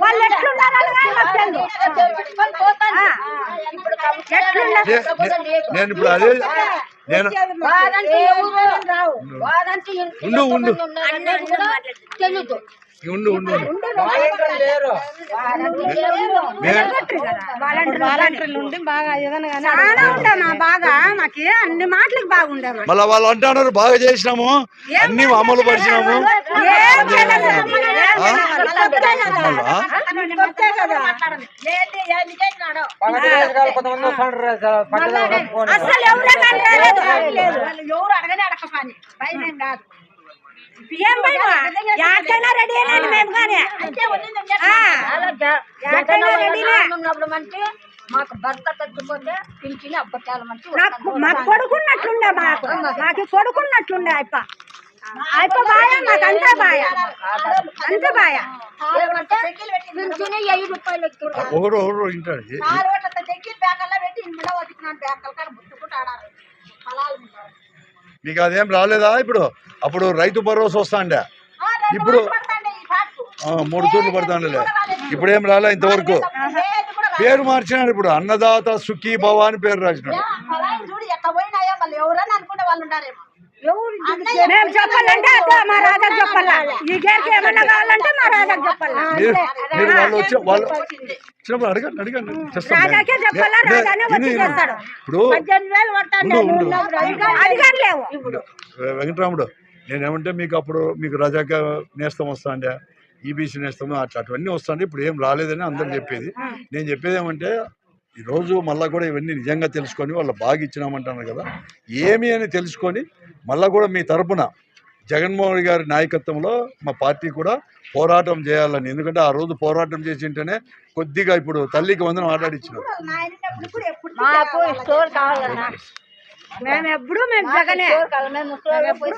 వాళ్ళు. ఆ. ఎట్లున్నారు? నే- నే- నేను ఇప్పుడు అదే నేను ఉండు ఉండు. తెలుదు ఉండు ఉండు మళ్ళా వాళ్ళు అంటున్నారు బాగా చేసినాము. అన్ని అమలు పరిచినాము. అస్సలు ఎవరే అడగనే అడగ పని. భయం కాదు. ఏం రెడీ మేము కానీ రెడీనే. ఉన్నప్పుడు మాకు భర్త తగ్గిపోతే పింఛని నాకు మాకు కొడుకున్నట్లుండే మాకు. మాకు కొడుకున్నట్లుండే అయిప అయిప బాయ మాకు అంతా బాయ. అంతా బాయ. ఏమంటే పింఛని వెయ్యి రూపాయలు ఎక్కువ. ఒకరు ఒకరు వింటాడు. నాలుగు ఓట్ల దగ్గర బ్యాకల్లో పెట్టి ఇంట్లో వదిలినాను. బ్యాకల్ కాడ ముట్టుకుంటూ ఆడారు పొలాలు ఉంటారు. మీకు అదేం రాలేదా ఇప్పుడు? అప్పుడు రైతు భరోసా వస్తాండే. ఇప్పుడు మూడు తూర్లు పడతాండలే. ఇప్పుడేం. రాలే ఇంతవరకు. పేరు మార్చినాడు ఇప్పుడు. అన్నదాత సుఖీ భవ అని పేరు రాసినాడు. మేము చెప్పాలంటే అదే మా రాజాకి చెప్పాలా? ఈ గేర్కి ఏమన్నా కావాలంటే మా రాజాకి చెప్పాలా? మీరు మీరు వాళ్ళు వచ్చి వాళ్ళు వచ్చినప్పుడు అడగండి అడగండి. చేస్తాం రాజాకే చెప్పాలా? నే- రాజానే వచ్చి ఇది- చేస్తాడు. ఇప్పుడు పద్దెనిమిది వేలు పడతాండే ఉండు, ఉండు. అది కానీ లేవు. ఇప్పుడు వెంకటరాముడు నేనేమంటే మీకు అప్పుడు మీకు రజాక నేస్తం వస్తాండే ఈబీసీ నేస్తము అట్లా అటువన్నీ వస్తాండే ఇప్పుడు ఏం రాలేదని అందరూ చెప్పేది. నేను చెప్పేది ఏమంటే ఈరోజు మళ్ళీ కూడా ఇవన్నీ నిజంగా తెలుసుకొని వాళ్ళు బాగా ఇచ్చినామంటున్నారు కదా ఏమి అని తెలుసుకొని మళ్ళీ కూడా మీ తరపున జగన్మోహన్ రెడ్డి గారి నాయకత్వంలో మా పార్టీ కూడా పోరాటం చేయాలని. ఎందుకంటే ఆ రోజు పోరాటం చేసి ఉంటేనే కొద్దిగా ఇప్పుడు తల్లికి వందనం ఆటాడిచ్చినారు మేము ఎప్పుడు మేము జగనే స్టోర్ కావాలి మేము ముసలి పోయి